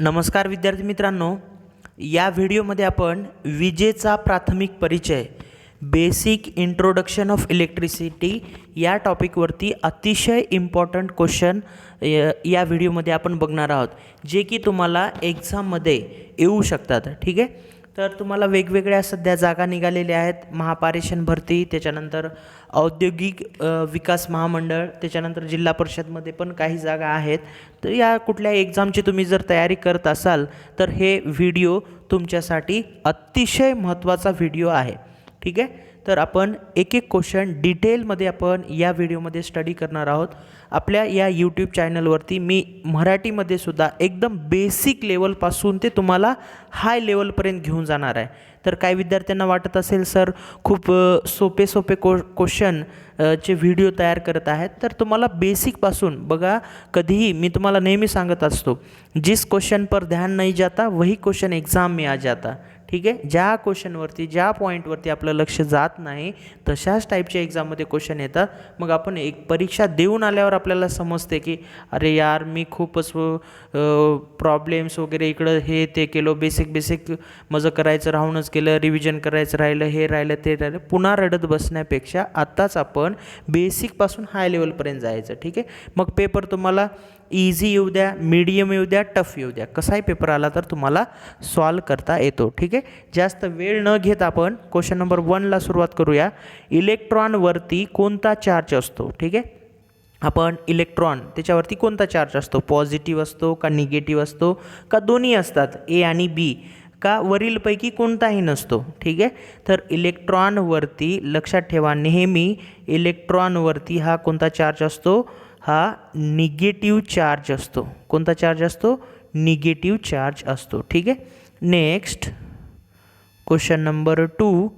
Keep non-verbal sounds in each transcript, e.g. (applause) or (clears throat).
नमस्कार विद्यार्थी मित्रांनो या व्हिडिओमध्ये आपण विजेचा प्राथमिक परिचय बेसिक इंट्रोडक्शन ऑफ इलेक्ट्रिसिटी या टॉपिकवरती अतिशय इम्पॉर्टंट क्वेश्चन या व्हिडिओमध्ये आपण बघणार आहोत जे की तुम्हाला एक्झाममध्ये येऊ शकतात ठीक आहे? तर तुम्हाला वेगवेगळ्या सध्या जागा निघालेल्या आहेत महापारेषण भरती त्याच्यानंतर औद्योगिक विकास महामंडळ त्याच्यानंतर जिल्हा परिषदमध्ये पण काही जागा आहेत. तर या कुठल्या एक्झामची तुम्ही जर तयारी करत असाल तर हे व्हिडिओ तुमच्यासाठी अतिशय महत्त्वाचा व्हिडिओ आहे. ठीक आहे? तर आपण एक एक क्वेश्चन डिटेलमध्ये आपण या व्हिडिओमध्ये स्टडी करणार आहोत. आपल्या या यूट्यूब चॅनलवरती मी मराठीमध्ये सुद्धा एकदम बेसिक लेवलपासून ते तुम्हाला हाय लेवलपर्यंत घेऊन जाणार आहे. तर काही विद्यार्थ्यांना वाटत असेल सर खूप सोपे सोपे को क्वेश्चन चे व्हिडिओ तयार करत आहेत. तर तुम्हाला बेसिकपासून बघा कधीही मी तुम्हाला नेहमी सांगत असतो जिस क्वेश्चन पर ध्यान नाही जाता वही क्वेश्चन एग्जाम में आ जाता. ठीक आहे? ज्या क्वेश्चनवरती ज्या पॉईंटवरती आपलं लक्ष जात नाही तशाच टाईपच्या एक्झाममध्ये क्वेश्चन येतात. मग आपण एक परीक्षा देऊन आल्यावर आपल्याला समजते की अरे यार मी खूपच प्रॉब्लेम्स वगैरे इकडं हे ते केलो बेसिक बेसिक माझं करायचं राहूनच केलं रिव्हिजन करायचं राहिलं हे राहिलं ते राहिलं. पुन्हा रडत बसण्यापेक्षा आत्ताच आपण बेसिकपासून हाय लेवलपर्यंत जायचं ठीक आहे? मग पेपर तुम्हाला इझी येऊ द्या मीडियम येऊ द्या टफ येऊ द्या. कसाही पेपर आला तर तुम्हाला सॉल्व करता येतो ठीक आहे? जास्त वेळ न घेत आपण क्वेश्चन नंबर वनला सुरुवात करूया. इलेक्ट्रॉनवरती कोणता चार्ज असतो ठीक आहे? आपण इलेक्ट्रॉन त्याच्यावरती कोणता चार्ज असतो? पॉझिटिव्ह असतो का निगेटिव्ह असतो? का दोन्ही असतात? ए आणि बी का वरीलपैकी कोणताही नसतो ठीक आहे? तर इलेक्ट्रॉनवरती लक्षात ठेवा नेहमी इलेक्ट्रॉनवरती हा कोणता चार्ज असतो? हा निगेटिव्ह चार्ज असतो. कोणता चार्ज असतो? निगेटिव्ह चार्ज असतो. ठीक आहे? नेक्स्ट क्वेश्चन नंबर टू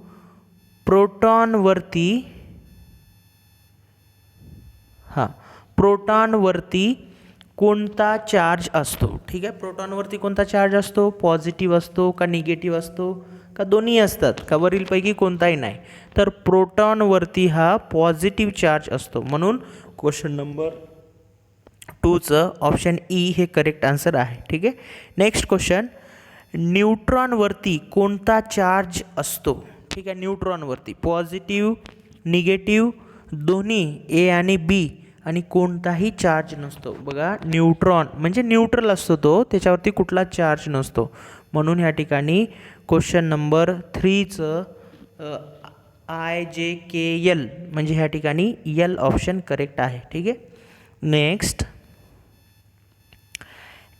प्रोटॉनवरती हाँ प्रोटॉनवरती कोणता चार्ज असतो? ठीक आहे? प्रोटॉनवरती कोणता चार्ज असतो? पॉझिटिव्ह असतो का निगेटिव्ह असतो? का दोन्ही असतात का वरीलपैकी कोणताही नाही. तर प्रोटॉनवरती हा पॉझिटिव्ह चार्ज असतो. म्हणून क्वेश्चन नंबर टूचं ऑप्शन ई हे करेक्ट आन्सर आहे. ठीक आहे? Next question. न्यूट्रॉनवरती कोणता चार्ज असतो? ठीक आहे न्यूट्रॉनवरती पॉझिटिव्ह निगेटिव्ह दोन्ही ए आणि बी आणि कोणताही चार्ज नसतो. बघा न्यूट्रॉन म्हणजे न्यूट्रल असतो तो त्याच्यावरती कुठला चार्ज नसतो. म्हणून ह्या ठिकाणी क्वेश्चन नंबर थ्रीचं आय जे के यल म्हणजे ह्या ठिकाणी यल ऑप्शन करेक्ट आहे. ठीक आहे? नेक्स्ट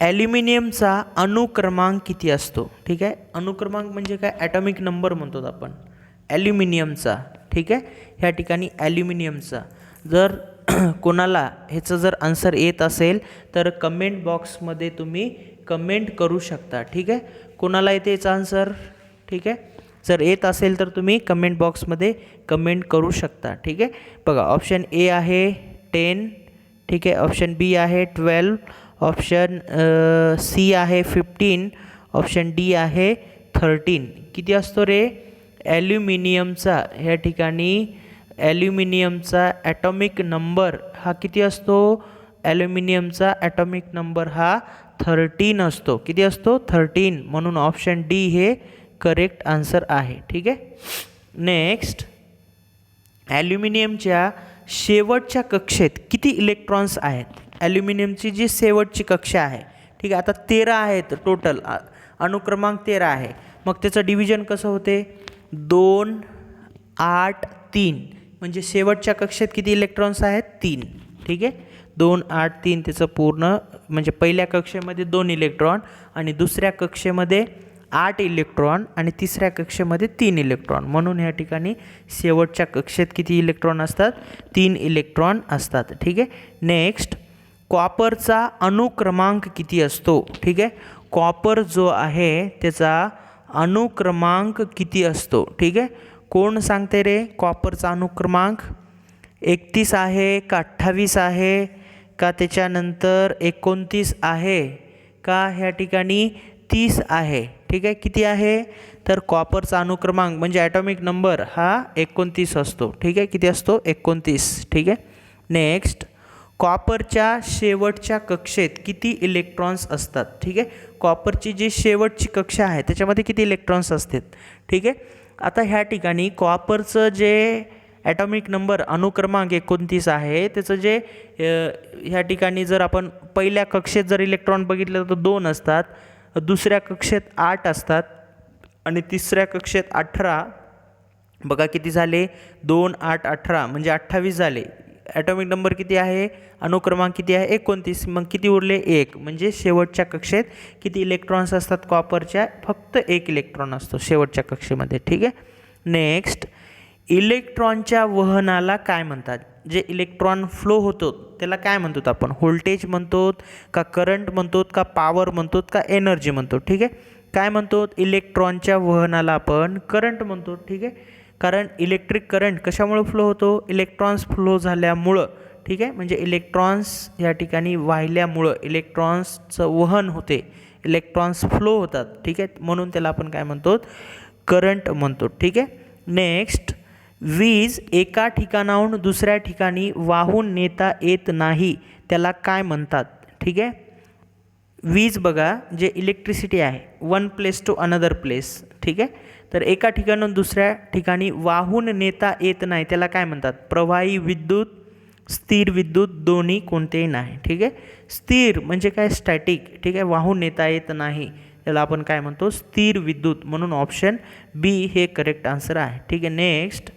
ॲल्युमिनियमचा अणुक्रमांक किती असतो? ठीक आहे? अणुक्रमांक म्हणजे काय? ॲटॉमिक नंबर म्हणतो आपण. ॲल्युमिनियमचा. ठीक आहे? ह्या ठिकाणी ॲल्युमिनियमचा. जर (clears throat) कोणाला ह्याचं जर आन्सर येत असेल तर कमेंट बॉक्समध्ये तुम्ही कमेंट करू शकता. ठीक आहे? कोणाला येते याचा आन्सर ठीक आहे? जर येत असेल तर तुम्ही कमेंट बॉक्समध्ये कमेंट करू शकता ठीक आहे? बघा ऑप्शन ए आहे टेन ठीक आहे? ऑप्शन बी आहे ट्वेल्व ऑप्शन सी आहे फिफ्टीन ऑप्शन डी आहे थर्टीन किती असतो रे? ॲल्युमिनियमचा ह्या ठिकाणी ॲल्युमिनियमचा ॲटॉमिक नंबर हा किती असतो? ॲल्युमिनियमचा ॲटॉमिक नंबर हा थर्टीन असतो. किती असतो? थर्टीन. म्हणून ऑप्शन डी हे करेक्ट आन्सर आहे. ठीक आहे? नेक्स्ट ॲल्युमिनियमच्या शेवटच्या कक्षेत किती इलेक्ट्रॉन्स आहेत? ॲल्युमिनियमची जी शेवटची कक्षा आहे. ठीक आहे? आता तेरा आहेत टोटल अनुक्रमांक अणुक्रमांक तेरा आहे. मग त्याचं डिव्हिजन कसं होते? दोन आठ तीन. म्हणजे शेवटच्या कक्षेत किती इलेक्ट्रॉन्स आहेत? तीन. ठीक आहे? दोन आठ तीन त्याचं पूर्ण म्हणजे पहिल्या कक्षेमध्ये दोन इलेक्ट्रॉन आणि दुसऱ्या कक्षेमध्ये आठ इलेक्ट्रॉन आणि तिसऱ्या कक्षेमध्ये तीन इलेक्ट्रॉन. म्हणून ह्या ठिकाणी शेवटच्या कक्षेत किती इलेक्ट्रॉन असतात? तीन इलेक्ट्रॉन असतात. ठीक आहे? नेक्स्ट कॉपरचा अणुक्रमांक किती असतो? ठीक आहे? कॉपर जो आहे त्याचा अणुक्रमांक किती असतो? ठीक आहे? कोण सांगते रे कॉपरचा अणुक्रमांक एकतीस आहे का अठ्ठावीस आहे? का त्याच्यानंतर एकोणतीस आहे? का ह्या ठिकाणी तीस आहे? ठीक आहे किती आहे? तर कॉपरचा अणुक्रमांक म्हणजे ॲटॉमिक नंबर हा एकोणतीस असतो. ठीक आहे किती असतो? एकोणतीस. ठीक आहे. नेक्स्ट कॉपरच्या शेवटच्या कक्षेत किती इलेक्ट्रॉन्स असतात? ठीक आहे. कॉपरची जी शेवटची कक्षा आहे त्याच्यामध्ये किती इलेक्ट्रॉन्स असतात? ठीक आहे. आता ह्या ठिकाणी कॉपरचं जे ॲटॉमिक नंबर अनुक्रमांक एकोणतीस आहे. त्याचं जे ह्या ठिकाणी जर आपण पहिल्या कक्षेत जर इलेक्ट्रॉन बघितलं तर दोन असतात दुसऱ्या कक्षेत आठ असतात आणि तिसऱ्या कक्षेत अठरा. बघा किती झाले? दोन आठ अठरा म्हणजे अठ्ठावीस झाले. ॲटॉमिक नंबर किती आहे? अनुक्रमांक किती आहे? एकोणतीस. मग किती उरले? एक. म्हणजे शेवटच्या कक्षेत किती इलेक्ट्रॉन्स असतात? कॉपरच्या फक्त एक इलेक्ट्रॉन असतो शेवटच्या कक्षेमध्ये. ठीक आहे? नेक्स्ट. इलेक्ट्रॉनच्या वहनाला काय म्हणतात? जे इलेक्ट्रॉन फ्लो होतो त्याला काय म्हणतो आपण? व्होल्टेज म्हणतो का करंट म्हणतो का पॉवर म्हणतो का एनर्जी म्हणतो ठीक आहे? काय म्हणतो? इलेक्ट्रॉनच्या वहनाला आपण करंट म्हणतो ठीक आहे? कारण इलेक्ट्रिक करंट कशामुळे फ्लो होतो? इलेक्ट्रॉन्स फ्लो झाल्यामुळं ठीक आहे? म्हणजे इलेक्ट्रॉन्स या ठिकाणी वाहिल्यामुळं इलेक्ट्रॉन्सचं वहन होते इलेक्ट्रॉन्स फ्लो होतात ठीक आहे? म्हणून त्याला आपण काय म्हणतो? करंट म्हणतो ठीक आहे? नेक्स्ट वीज एका ठिकाणाहून दुसऱ्या ठिकाणी वाहून नेता येत नाही त्याला काय म्हणतात? ठीक आहे? वीज बघा जे इलेक्ट्रिसिटी आहे one place to another place ठीक आहे? तर एका ठिकाणाहून दुसऱ्या ठिकाणी वाहून नेता येत नाही त्याला काय म्हणतात? प्रवाही विद्युत स्थिर विद्युत दोन्ही कोणतेही नाही. ठीक आहे? स्थिर म्हणजे काय? स्टॅटिक ठीक आहे? वाहून नेता येत नाही. त्याला आपण काय म्हणतो? स्थिर विद्युत म्हणून ऑप्शन बी हे करेक्ट आन्सर आहे. ठीक आहे? नेक्स्ट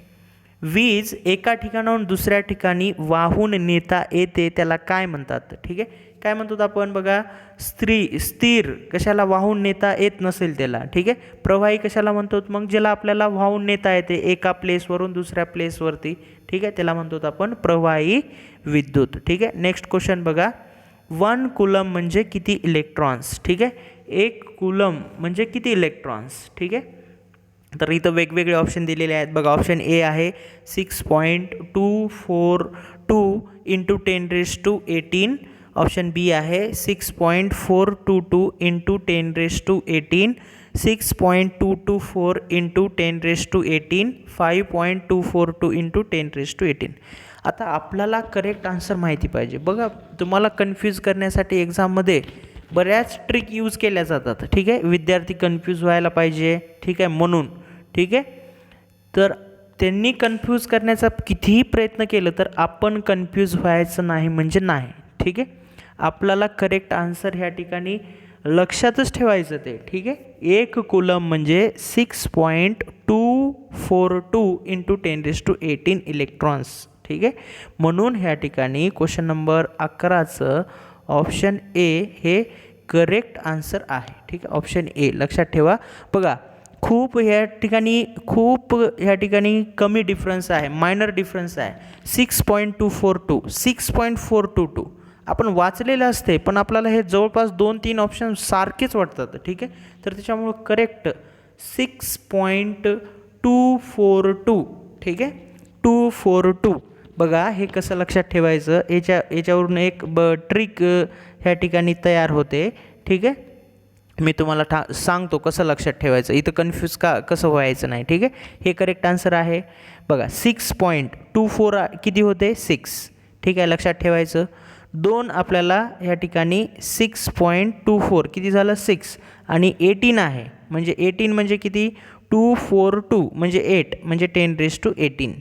वीज एका ठिकाणाहून दुसऱ्या ठिकाणी वाहून नेता येते त्याला काय म्हणतात? ठीक आहे? काय म्हणतो आपण बघा? स्त्री स्थिर कशाला वाहून नेता येत नसेल त्याला ठीक आहे? प्रवाही कशाला म्हणतो मग? ज्याला आपल्याला वाहून नेता येते एका प्लेसवरून दुसऱ्या प्लेसवरती ठीक आहे? त्याला म्हणतो आपण प्रवाही विद्युत ठीक आहे? नेक्स्ट क्वेश्चन बघा. वन कुलम म्हणजे किती इलेक्ट्रॉन्स ठीक आहे? एक कुलम म्हणजे किती इलेक्ट्रॉन्स ठीक आहे? तर इथं वेगवेगळे ऑप्शन दिलेले आहेत. बघा ऑप्शन ए आहे six point two four two into ten raise to eighteen option B आहे six point four two two into ten raise to eighteen six point two two four into ten raise to eighteen five point two four two into ten raise to eighteen आता आपल्याला correct answer माहिती पाहिजे. बघा तुम्हाला confuse करण्यासाठी एक्झाममध्ये बऱ्याच trick use केल्या जातात. ठीक आहे? विद्यार्थी कन्फ्यूज व्हायला पाहिजे. ठीक आहे? म्हणून. ठीक आहे? तर त्यांनी कन्फ्यूज करण्याचा कितीही प्रयत्न केलं तर आपण कन्फ्यूज व्हायचं नाही म्हणजे नाही. ठीक आहे? आपल्याला करेक्ट आन्सर ह्या ठिकाणी लक्षातच ठेवायचं ते. ठीक आहे? एक कुलम म्हणजे six point two four two into ten raise to eighteen electrons ठीक आहे? म्हणून ह्या ठिकाणी क्वेश्चन नंबर अकराचं ऑप्शन ए हे करेक्ट आन्सर आहे. ठीक आहे ऑप्शन ए. लक्षात ठेवा. बघा खूप ह्या ठिकाणी खूप ह्या ठिकाणी कमी डिफरन्स आहे मायनर डिफरन्स आहे. Six point two four two six point four two two आपण वाचलेलं असते पण आपल्याला हे जवळपास दोन तीन ऑप्शन सारखेच वाटतात. ठीक आहे? तर त्याच्यामुळं correct six point two four two ठीक आहे? टू फोर टू बघा हे कसं लक्षात ठेवायचं? याच्या याच्यावरून एक ब ट्रिक ह्या ठिकाणी तयार होते. ठीक आहे? मी तुम्हाला ठा सांगतो कसं लक्षात ठेवायचं. इथं कन्फ्यूज का कसं व्हायचं नाही. ठीक आहे? हे करेक्ट आन्सर आहे. बघा सिक्स पॉईंट टू फोर किती होते? सिक्स ठीक आहे? लक्षात ठेवायचं. दोन आपल्याला ह्या ठिकाणी सिक्स पॉईंट टू फोर किती झालं? सिक्स आणि एटीन आहे. म्हणजे एटीन म्हणजे किती? टू फोर टू म्हणजे एट म्हणजे टेन रेस टू एटीन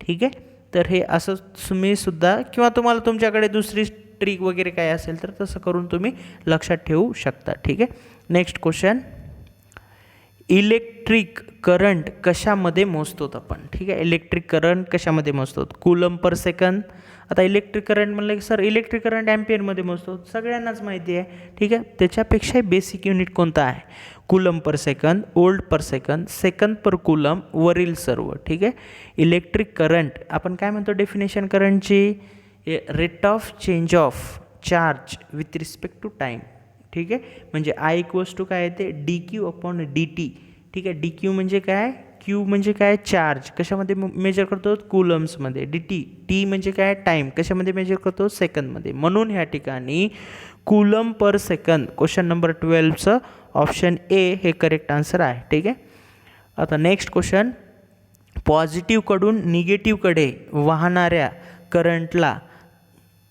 ठीक आहे? तर हे असं तुम्हीसुद्धा किंवा तुम्हाला तुमच्याकडे दुसरी ट्रिक वगैरे काय असेल तर तसं करून तुम्ही लक्षात ठेवू शकता. ठीक आहे? नेक्स्ट क्वेश्चन इलेक्ट्रिक करंट कशामध्ये मोजतो आपण? ठीक आहे? इलेक्ट्रिक करंट कशामध्ये मोजतो? कुलम पर सेकंद आता इलेक्ट्रिक करंट म्हणलं की सर इलेक्ट्रिक करंट ॲम्पियरमध्ये मोजतो. सगळ्यांनाच माहिती आहे. ठीक आहे? त्याच्यापेक्षा बेसिक युनिट कोणता आहे? Coulomb per second volt per second second per coulomb वरील सर्व. ठीक आहे? इलेक्ट्रिक करंट आपण काय म्हणतो डेफिनेशन करंटची rate of change of charge with respect to time ठीक आहे? म्हणजे आय इक्वल्स टू काय येते D Q upon D T ठीक आहे? डी क्यू म्हणजे काय? क्यू म्हणजे काय? चार्ज कशामध्ये मेजर करतो? कुलम्समध्ये डी टी टी म्हणजे काय? टाईम कशामध्ये मेजर करतो? सेकंदमध्ये म्हणून ह्या ठिकाणी coulomb per second question number ट्वेल्वचं option A हे करेक्ट आन्सर आहे. ठीक आहे? आता नेक्स्ट क्वेश्चन पॉझिटिव्हकडून निगेटिव्हकडे वाहणाऱ्या करंटला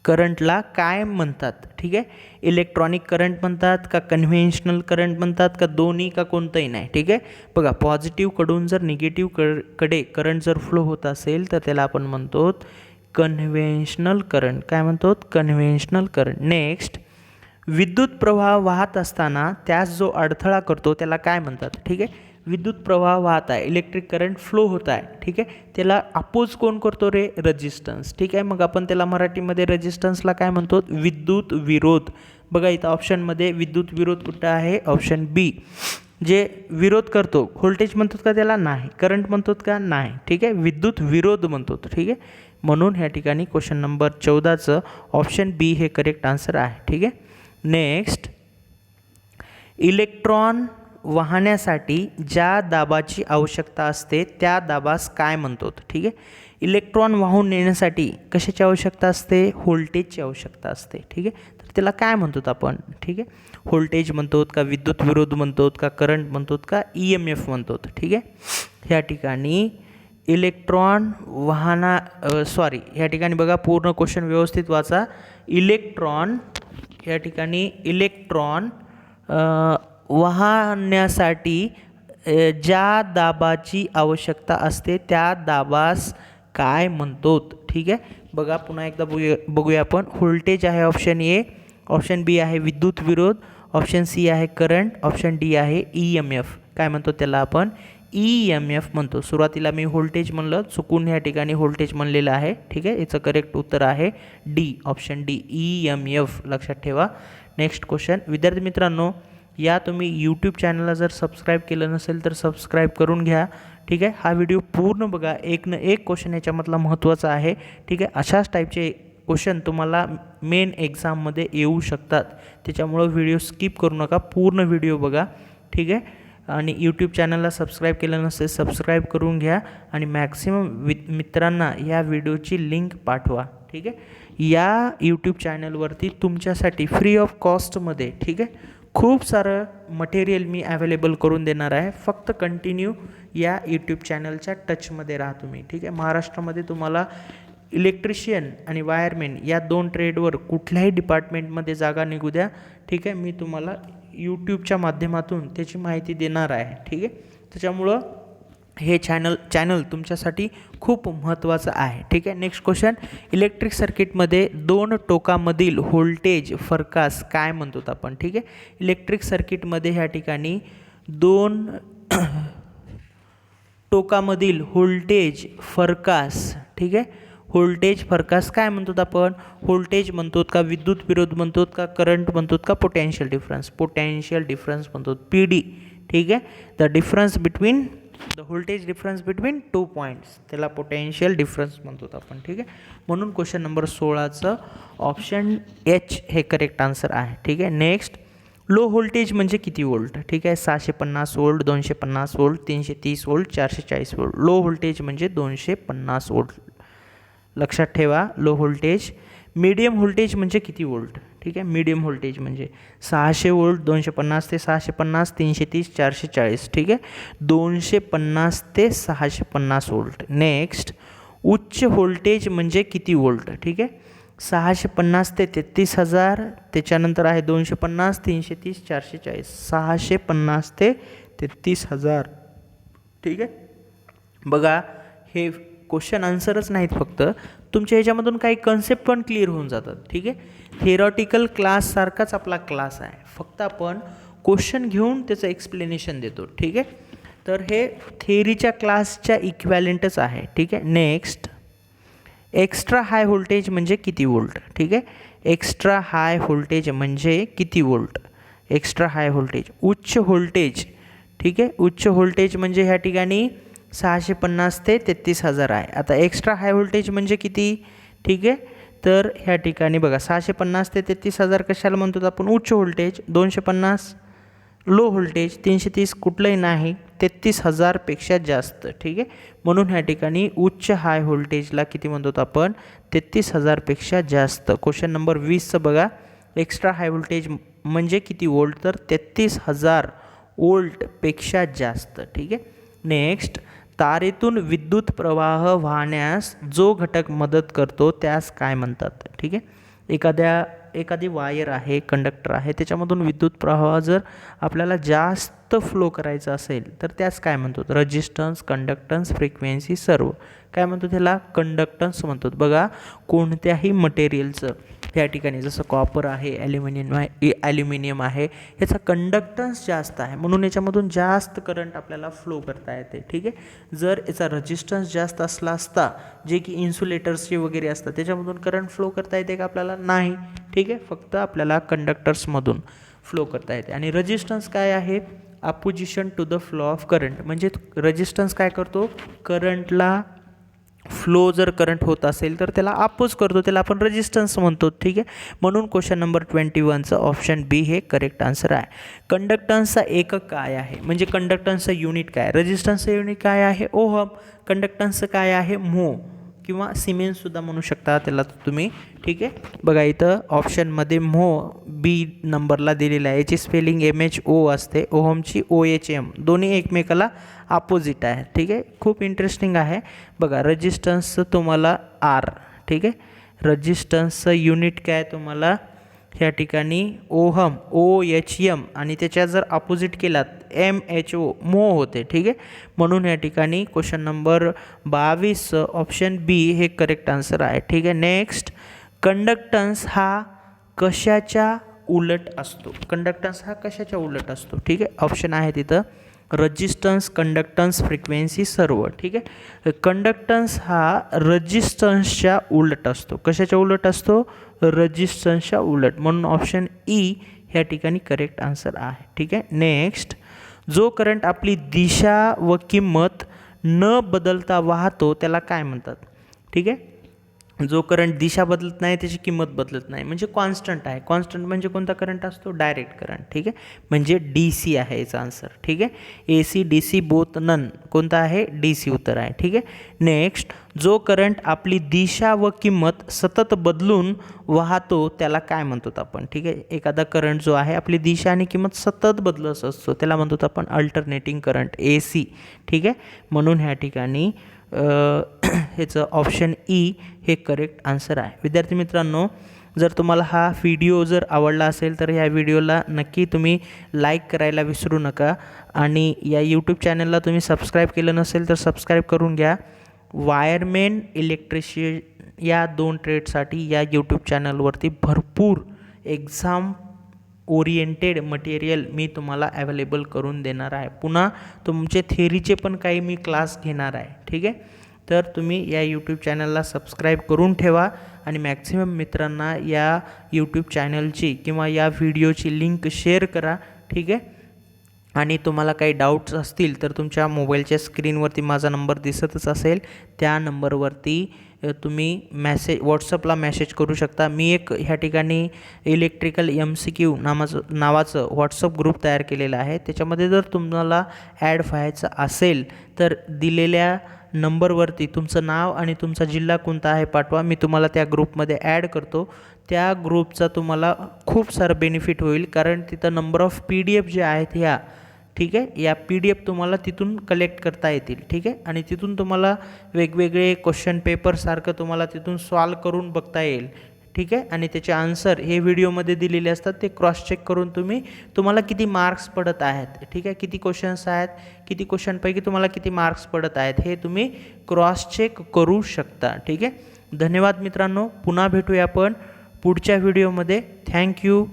करंटला काय म्हणतात? ठीक आहे? इलेक्ट्रॉनिक करंट म्हणतात का कन्व्हेन्शनल करंट म्हणतात का दोन्ही का कोणतंही नाही? ठीक आहे? बघा पॉझिटिव्हकडून जर निगेटिव्ह क कडे करंट जर फ्लो होत असेल तर त्याला आपण म्हणतो कन्व्हेन्शनल करंट काय म्हणतो कन्व्हेन्शनल करंट नेक्स्ट विद्युत प्रवाह वाहत असताना त्यास जो अडथळा करतो त्याला काय म्हणतात? ठीक आहे? विद्युत प्रवाह वाहत आहे इलेक्ट्रिक करंट फ्लो होत आहे ठीक आहे? त्याला अपोज कोण करतो रे? रजिस्टन्स ठीक आहे? मग आपण त्याला मराठीमध्ये रजिस्टन्सला काय म्हणतो? विद्युत विरोध. बघा इथं ऑप्शनमध्ये विद्युत विरोध कुठं आहे? ऑप्शन बी जे विरोध करतो व्होल्टेज म्हणतात का त्याला? नाही. करंट म्हणतात का? नाही. ठीक आहे? विद्युत विरोध म्हणतो ठीक आहे? म्हणून ह्या ठिकाणी क्वेश्चन नंबर चौदाचं ऑप्शन बी हे करेक्ट आन्सर आहे ठीक आहे? नेक्स्ट इलेक्ट्रॉन वाहण्यासाठी ज्या दाबाची आवश्यकता असते त्या दाबास काय म्हणतो ठीक आहे? इलेक्ट्रॉन वाहून नेण्यासाठी कशाची आवश्यकता असते? व्होल्टेजची आवश्यकता असते. ठीक आहे? तर त्याला काय म्हणतो आपण? ठीक आहे? व्होल्टेज म्हणतो का विद्युत विरोध म्हणतो का करंट म्हणतो का ई एम एफ म्हणतो. ठीक आहे? ह्या ठिकाणी इलेक्ट्रॉन वाहना सॉरी ह्या ठिकाणी बघा पूर्ण क्वेश्चन व्यवस्थित वाचा. इलेक्ट्रॉन या ठिकाणी इलेक्ट्रॉन वाहण्यासाठी ज्या दाबाची आवश्यकता असते त्या दाबास काय म्हणतोत? ठीक आहे? बघा पुन्हा एकदा बघूया बघूया आपण. व्होल्टेज आहे ऑप्शन ए ऑप्शन बी आहे विद्युत विरोध ऑप्शन सी आहे करंट ऑप्शन डी आहे ई एम एफ. काय म्हणतो त्याला आपण? ई एम एफ म्हणतो. सुरुवातीला मी व्होल्टेज म्हणलं चुकून ह्या ठिकाणी व्होल्टेज म्हणलेलं आहे. ठीक आहे? याचं करेक्ट उत्तर आहे D option D E M F. लक्षात ठेवा. नेक्स्ट क्वेश्चन विद्यार्थी मित्रांनो या तुम्ही यूट्यूब चॅनलला जर सबस्क्राईब केलं नसेल तर सबस्क्राईब करून घ्या. ठीक आहे? हा व्हिडिओ पूर्ण बघा. एक न एक क्वेश्चन याच्यामधला महत्त्वाचा आहे. ठीक आहे? अशाच टाईपचे क्वेश्चन तुम्हाला मेन एक्झाममध्ये येऊ शकतात. त्याच्यामुळं व्हिडिओ स्किप करू नका. पूर्ण व्हिडिओ बघा. ठीक आहे? आणि यूट्यूब चॅनलला सबस्क्राईब केलं नसेल सबस्क्राईब करून घ्या. आणि मॅक्सिमम वि मित्रांना या व्हिडिओची लिंक पाठवा. ठीक आहे? या यूट्यूब चॅनलवरती तुमच्यासाठी फ्री ऑफ कॉस्टमध्ये ठीक आहे? खूप सारं मटेरियल मी अवेलेबल करून देणार आहे. फक्त कंटिन्यू या यूट्यूब चॅनलच्या टचमध्ये राहा तुम्ही. ठीक आहे? महाराष्ट्रामध्ये तुम्हाला इलेक्ट्रिशियन आणि वायरमॅन या दोन ट्रेडवर कुठल्याही डिपार्टमेंटमध्ये जागा निघू द्या. ठीक आहे? मी तुम्हाला यूट्यूबच्या माध्यमातून त्याची माहिती देणार आहे. ठीक आहे? त्याच्यामुळं हे चॅनल चॅनल तुमच्यासाठी खूप महत्त्वाचं आहे. ठीक आहे? नेक्स्ट क्वेश्चन इलेक्ट्रिक सर्किटमध्ये दोन टोकामधील व्होल्टेज फरकास काय म्हणतो आपण? ठीक आहे? इलेक्ट्रिक सर्किटमध्ये ह्या ठिकाणी दोन (clears throat) टोकामधील व्होल्टेज फरकास ठीक आहे? व्होल्टेज फरकास काय म्हणतो आपण? व्होल्टेज म्हणतो का विद्युत विरोध म्हणतो का करंट म्हणतो का पोटॅन्शियल डिफरन्स पोटॅन्शियल डिफरन्स म्हणतो पी डी ठीक आहे? The difference between the voltage difference between two points त्याला पोटेन्शियल डिफरन्स म्हणतो आपण ठीक आहे? म्हणून क्वेश्चन नंबर सोळाचं ऑप्शन एच हे करेक्ट आन्सर आहे ठीक आहे? नेक्स्ट लो व्होल्टेज म्हणजे किती वोल्ट ठीक आहे? सहाशे पन्नास वोल्ट दोनशे पन्नास वोल्ट तीनशे तीस वोल्ट चारशे चाळीस वोल्ट लो व्होल्टेज म्हणजे दोनशे पन्नास वोल्ट लक्षात ठेवा लो व्होल्टेज मीडियम व्होल्टेज म्हणजे किती वोल्ट ठीक आहे? मीडियम व्होल्टेज म्हणजे सहाशे वोल्ट दोनशे पन्नास ते सहाशे पन्नास तीनशे तीस चारशे चाळीस. ठीक आहे? दोनशे पन्नास ते सहाशे पन्नास वोल्ट नेक्स्ट उच्च व्होल्टेज म्हणजे किती वोल्ट ठीक आहे? सहाशे पन्नास ते तेहतीस हजार त्याच्यानंतर आहे दोनशे पन्नास तीनशे तीस चारशे चाळीस. सहाशे पन्नास ते तेहतीस हजार. ठीक आहे? बघा हे क्वेश्चन आन्सरच नाहीत फक्त. तुमच्या ह्याच्यामधून काही कन्सेप्ट पण क्लिअर होऊन जातात. ठीक आहे? थेरॉटिकल क्लाससारखाच आपला क्लास आहे. फक्त आपण क्वेश्चन घेऊन त्याचं एक्सप्लेनेशन देतो. ठीक आहे? तर हे थेरीच्या क्लासच्या इक्वॅलेंटच आहे. ठीक आहे? नेक्स्ट एक्स्ट्रा हाय व्होल्टेज म्हणजे किती वोल्ट ठीक आहे? एक्स्ट्रा हाय व्होल्टेज म्हणजे किती वोल्ट एक्स्ट्रा हाय व्होल्टेज उच्च व्होल्टेज ठीक आहे? उच्च व्होल्टेज म्हणजे ह्या ठिकाणी सहाशे पन्नास ते तेहतीस हजार आहे. आता एक्स्ट्रा हाय व्होल्टेज म्हणजे किती? ठीक आहे? तर ह्या ठिकाणी बघा सहाशे पन्नास ते तेहतीस हजार कशाला म्हणतो आपण? उच्च व्होल्टेज दोनशे पन्नास लो व्होल्टेज तीनशे तीस कुठलंही नाही तेहतीस हजारपेक्षा जास्त. ठीक आहे? म्हणून ह्या ठिकाणी उच्च हाय व्होल्टेजला किती म्हणतो आपण? तेहतीस हजारपेक्षा जास्त. क्वेश्चन नंबर वीसचं बघा. एक्स्ट्रा हाय व्होल्टेज म्हणजे किती वोल्ट तर तेहतीस हजार वोल्टपेक्षा जास्त. ठीक आहे? नेक्स्ट तारेतून विद्युत प्रवाह वाहण्यास जो घटक मदत करतो त्यास काय म्हणतात? ठीक आहे? एखाद्या एखादी वायर आहे कंडक्टर आहे त्याच्यामधून विद्युत प्रवाह जर आपल्याला जास्त फ्लो करायचा असेल तर त्यास काय म्हणतो रजिस्टन्स कंडक्टन्स फ्रिक्वेन्सी सर्व. काय म्हणतो त्याला कंडक्टन्स म्हणतो बघा कोणत्याही मटेरियलचं या ठिकाणी जसं कॉपर आहे ॲल्युमिनियम आहे ॲल्युमिनियम आहे ह्याचा कंडक्टन्स जास्त आहे. म्हणून याच्यामधून जास्त करंट आपल्याला फ्लो करता येते ठीक आहे? जर याचा रजिस्टन्स जास्त असला असता जे की इन्सुलेटर्सचे वगैरे असतात त्याच्यामधून करंट फ्लो करता येते का आपल्याला? नाही ठीक आहे? फक्त आपल्याला कंडक्टर्समधून फ्लो करता येते. आणि रजिस्टन्स काय आहे? Opposition to the flow of current म्हणजे रजिस्टन्स काय करतो? करंटला फ्लो जर करंट होत असेल तर त्याला अपोज करतो. त्याला आपण रेजिस्टन्स म्हणतो. ठीक आहे? म्हणून क्वेश्चन नंबर ट्वेंटी वनचं ऑप्शन बी हे करेक्ट आन्सर आहे. कंडक्टन्सचा एकक काय आहे? म्हणजे कंडक्टन्सचं युनिट काय रेजिस्टन्सचं युनिट काय आहे? ओहम कंडक्टन्सचं काय आहे? मो किंवा सिमेंटसुद्धा म्हणू शकता त्याला तुम्ही. ठीक आहे? बघा इथं ऑप्शनमध्ये मो बी नंबरला दिलेला आहे याची स्पेलिंग एम एच ओ असते. ओहमची ओ एच एम दोन्ही एकमेकाला अपोजिट आहे. ठीक आहे? खूप इंटरेस्टिंग आहे. बघा रजिस्टन्सचं तुम्हाला आर ठीक आहे? रजिस्टन्सचं युनिट काय तुम्हाला? ह्या ठिकाणी ओहम ओ एच यम आणि त्याच्या जर अपोजिट केलात एम एच ओ मो होते ठीक आहे? म्हणून या ठिकाणी क्वेश्चन नंबर बावीस ऑप्शन बी हे करेक्ट आन्सर आहे ठीक आहे? नेक्स्ट कंडक्टन्स हा कशाच्या उलट असतो? कंडक्टन्स हा कशाच्या उलट असतो? ठीक आहे? ऑप्शन आहे तिथं रजिस्टन्स कंडक्टन्स फ्रिक्वेन्सी सर्व ठीक आहे? कंडक्टन्स हा रजिस्टन्सच्या उलट असतो. कशाच्या उलट असतो? रजिस्टन्सच्या उलट म्हणून ऑप्शन ई e ह्या ठिकाणी करेक्ट आन्सर आहे. ठीक आहे? नेक्स्ट जो करंट आपली दिशा व किंमत न बदलता वाहतो त्याला काय म्हणतात? ठीक आहे? जो करंट दिशा बदलत नाही त्याची किंमत बदलत नाही. म्हणजे कॉन्स्टंट आहे. कॉन्स्टंट म्हणजे कोणता करंट असतो? डायरेक्ट करंट ठीक आहे? म्हणजे डी सी आहे याचा आन्सर ठीक आहे? A C D C both none कोणता आहे? डी सी उत्तर आहे. ठीक आहे? नेक्स्ट जो करंट आपली दिशा व किंमत सतत बदलून वाहतो त्याला काय म्हणतो आपण? ठीक आहे? एखादा करंट जो आहे आपली दिशा आणि किंमत सतत बदलत असतो त्याला म्हणतो आपण अल्टरनेटिंग करंट ए सी ठीक आहे? म्हणून ह्या ठिकाणी (clears throat) ह्याचं ऑप्शन ई e हे करेक्ट आन्सर आहे. विद्यार्थी मित्रांनो जर तुम्हाला हा व्हिडिओ जर आवडला असेल तर ह्या व्हिडिओला नक्की तुम्ही लाईक करायला विसरू नका. आणि या यूट्यूब चॅनलला तुम्ही सबस्क्राईब केलं नसेल तर सबस्क्राईब करून घ्या. वायरमेन इलेक्ट्रिशि या दोन ट्रेडसाठी या यूट्यूब चॅनलवरती भरपूर एक्झाम ओरिएंटेड मटेरियल मी तुम्हाला अवेलेबल करून देणार आहे. पुन्हा तुमचे थेरीचे पण काही मी क्लास घेणार आहे. ठीक आहे? तर तुम्ही या यूट्यूब चॅनलला सबस्क्राईब करून ठेवा आणि मॅक्झिमम मित्रांना या यूट्यूब चॅनलची किंवा या व्हिडिओची लिंक शेअर करा. ठीक आहे? आणि तुम्हाला काही डाऊट्स असतील तर तुमच्या मोबाईलच्या स्क्रीनवरती माझा नंबर दिसतच असेल. त्या नंबरवरती तुम्ही मॅसेज व्हॉट्सअपला मॅसेज करू शकता. मी एक ह्या ठिकाणी इलेक्ट्रिकल एम सी क्यू नामाचं नावाचं व्हॉट्सअप ग्रुप तयार केलेलं आहे. त्याच्यामध्ये जर तुम्हाला ॲड व्हायचं असेल तर दिलेल्या नंबरवरती तुमचं नाव आणि तुमचा जिल्हा कोणता आहे पाठवा. मी तुम्हाला त्या ग्रुपमध्ये ॲड करतो. त्या ग्रुपचा तुम्हाला खूप सारं बेनिफिट होईल कारण तिथं number of P D F जे आहेत ह्या ठीक आहे? या पी डी एफ तुम्हाला तिथून कलेक्ट करता येतील ठीक आहे? आणि तिथून तुम्हाला वेगवेगळे क्वेश्चन पेपरसारखं तुम्हाला तिथून सॉल्व करून बघता येईल ठीक आहे? आणि त्याचे आन्सर हे व्हिडिओमध्ये दिलेले असतात ते क्रॉस चेक करून तुम्ही तुम्हाला किती मार्क्स पडत आहेत ठीक आहे? किती क्वेश्चन्स आहेत किती क्वेश्चनपैकी तुम्हाला किती मार्क्स पडत आहेत हे तुम्ही क्रॉस चेक करू शकता ठीक आहे? धन्यवाद मित्रांनो पुन्हा भेटूया आपण पुढच्या व्हिडिओमध्ये थँक्यू